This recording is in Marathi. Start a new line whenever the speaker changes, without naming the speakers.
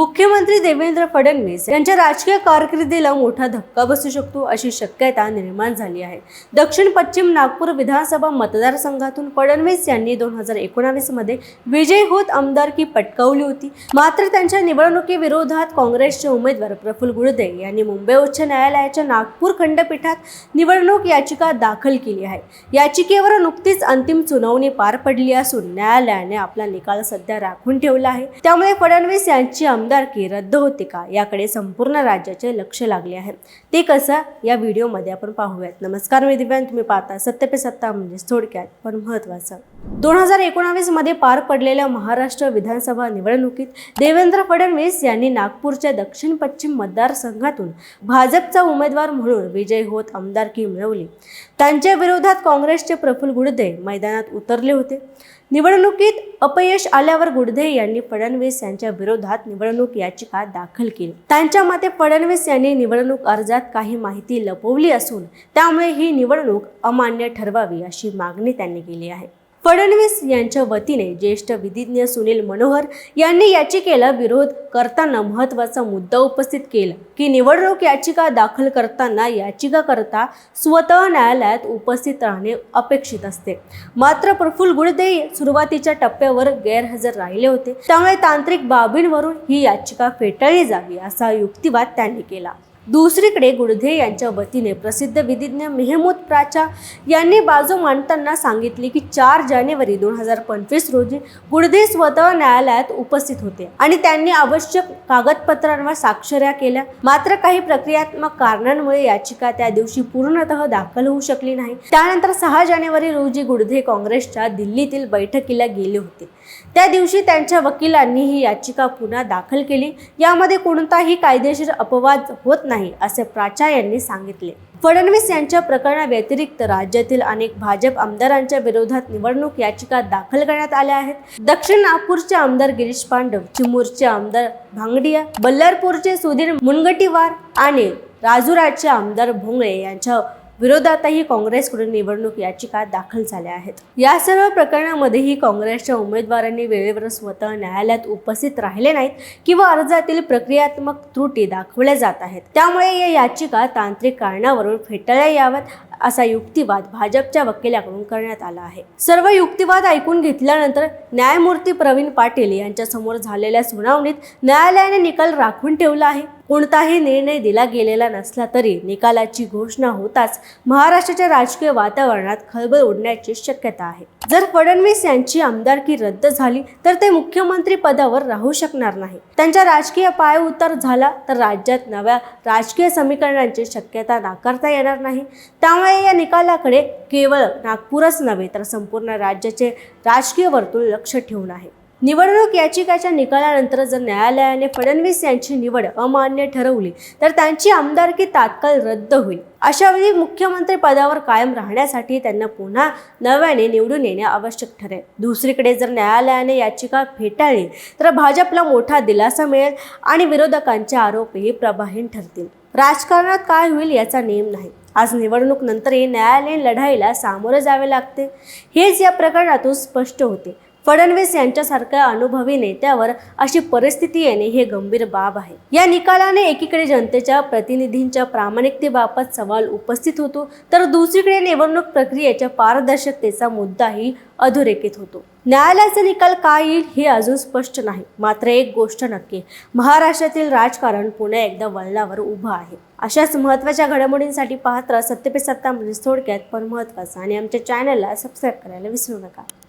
मुख्यमंत्री देवेंद्र फडणवीस यांच्या राजकीय कारकिर्दीला मोठा धक्का बसू शकतो अशी शक्यता निर्माण झाली आहे. दक्षिण पश्चिम नागपूर विधानसभा मतदारसंघातून फडणवीस यांनी दोन हजार एकोणावीसमध्ये विजय होत आमदारकी पटकावली होती. मात्र त्यांच्या निवडणुकीविरोधात काँग्रेसचे उमेदवार प्रफुल गुळदे यांनी मुंबई उच्च न्यायालयाच्या नागपूर खंडपीठात निवडणूक याचिका दाखल केली आहे. याचिकेवर नुकतीच अंतिम सुनावणी पार पडली असून न्यायालयाने आपला निकाल सध्या राखून ठेवला आहे. त्यामुळे फडणवीस यांची आमदारकी रद्द होते का याकडे संपूर्ण राज्याचे लक्ष लागले आहे. ते कसं या व्हिडिओमध्ये आपण पाहूयात. नमस्कार मी दिव्यांग. तुम्ही पाहता सत्य पे सत्ता म्हणजेच थोडक्यात पण महत्त्वाचं दोन हजार एकोणावीसमध्ये पार पडलेल्या महाराष्ट्र विधानसभा निवडणुकीत देवेंद्र फडणवीस यांनी नागपूरच्या दक्षिण पश्चिम मतदारसंघातून भाजपचा उमेदवार म्हणून विजय होत आमदारकी मिळवली. त्यांच्या विरोधात काँग्रेसचे प्रफुल्ल गुडदे मैदानात उतरले होते. निवडणुकीत अपयश आल्यावर गुडधे यांनी फडणवीस यांच्या विरोधात निवडणूक याचिका दाखल केली. त्यांच्या मते फडणवीस यांनी निवडणूक अर्जात काही माहिती लपवली असून त्यामुळे ही निवडणूक अमान्य ठरवावी अशी मागणी त्यांनी केली आहे. फडणवीस यांच्या वतीने ज्येष्ठ विधिज्ञ सुनील मनोहर यांनी याचिकेला विरोध करताना महत्त्वाचा मुद्दा उपस्थित केला की निवडणूक याचिका दाखल करताना याचिकाकर्ता स्वतः न्यायालयात उपस्थित राहणे अपेक्षित असते. मात्र प्रफुल्ल गुडदे सुरुवातीच्या टप्प्यावर गैरहजर राहिले होते. त्यामुळे तांत्रिक बाबींवरून ही याचिका फेटाळली जावी असा युक्तिवाद त्यांनी केला. दुसरीकडे गुडधे यांच्या वतीने प्रसिद्ध विधिज्ञ मेहमूद प्राचा यांनी बाजू मांडताना सांगितले की चार जानेवारी दोन हजार पंचवीस रोजी गुडधे स्वतः न्यायालयात उपस्थित होते आणि त्यांनी आवश्यक कागदपत्रांवर स्वाक्षऱ्या केल्या. मात्र काही प्रक्रियात्मक कारणांमुळे याचिका त्या दिवशी पूर्णतः दाखल होऊ शकली नाही. त्यानंतर सहा जानेवारी रोजी गुडघे काँग्रेसच्या दिल्लीतील बैठकीला गेले होते. त्या दिवशी त्यांच्या वकिलांनी ही याचिका पुन्हा दाखल केली. यामध्ये कोणताही कायदेशीर अपवाद होत नाही. असे प्राचा यांनी सांगितले. फडणवीस यांच्या प्रकरणाव्यतिरिक्त राज्यातील अनेक भाजप आमदारांच्या विरोधात निवडणूक याचिका दाखल करण्यात आल्या आहेत. दक्षिण नागपूरचे आमदार गिरीश पांडव चिमूरचे आमदार भांगडिया बल्लारपूरचे सुधीर मुनगटीवार आणि राजुराचे आमदार भोंगळे यांच्या विरोधातही काँग्रेसकडून निवडणूक याचिका दाखल झाल्या आहेत. या सर्व प्रकरणामध्येही काँग्रेसच्या उमेदवारांनी वेळेवर स्वतः न्यायालयात उपस्थित राहिले नाहीत किंवा अर्जातील प्रक्रियात्मक त्रुटी दाखवल्या जात आहेत. त्यामुळे या याचिका तांत्रिक कारणावरून फेटाळल्या याव्यात असा युक्तिवाद भाजपच्या वकिलाकडून करण्यात आला आहे. सर्व युक्तिवाद ऐकून घेतल्यानंतर न्यायमूर्ती प्रवीण पाटील यांच्या समोर झालेल्या सुनावणीत न्यायालयाने निकाल राखून ठेवला आहे. कोणताही निर्णय दिला गेलेला नसला तरी निकालाची घोषणा होताच महाराष्ट्राच्या राजकीय वातावरणात खळबळ उडण्याची शक्यता आहे. जर फडणवीस यांची आमदारकी रद्द झाली तर ते मुख्यमंत्री पदावर राहू शकणार नाही. त्यांच्या राजकीय पायउतार झाला तर राज्यात नव्या राजकीय समीकरणांची शक्यता नाकारता येणार नाही. त्यामुळे या निकालाकडे केवळ नागपूरच नव्हे तर संपूर्ण राज्याचे राजकीय वर्तुळ लक्ष ठेवून आहे. निवडणूक याचिकाच्या निकालानंतर जर न्यायालयाने फडणवीस यांची निवड अमान्य ठरवली तर त्यांची आमदारकी तात्काळ रद्द होईल. अशा वेळी मुख्यमंत्री पदावर कायम राहण्यासाठी त्यांना पुन्हा नव्याने निवडून येणे आवश्यक ठरेल. दुसरीकडे जर न्यायालयाने याचिका फेटाळली तर भाजपला मोठा दिलासा मिळेल आणि विरोधकांचे आरोपही प्रभावीन ठरतील. राजकारणात काय होईल याचा नेम नाही. आज निवडणूक नंतरही न्यायालयीन लढाईला सामोरे जावे लागते. हेच या प्रकरणातून स्पष्ट होते. फडणवीस यांच्यासारख्या अनुभवी नेत्यावर अशी परिस्थिती येणे हे गंभीर बाब आहे. या निकालाने एकीकडे जनतेच्या प्रतिनिधींच्या प्रामाणिकतेबाबत सवाल उपस्थित होतो तर दुसरीकडे निवडणूक प्रक्रियेच्या पारदर्शकतेचा मुद्दाही अधोरेखित होतो. न्यायालयाचा निकाल काय येईल हे अजून स्पष्ट नाही. मात्र एक गोष्ट नक्की महाराष्ट्रातील राजकारण पुन्हा एकदा वळणावर उभं आहे. अशाच महत्त्वाच्या घडामोडींसाठी पाहत राहा सत्य पे सत्ता म्हणजे थोडक्यात पण महत्त्वाचं आणि आमच्या चॅनलला सबस्क्राईब करायला विसरू नका.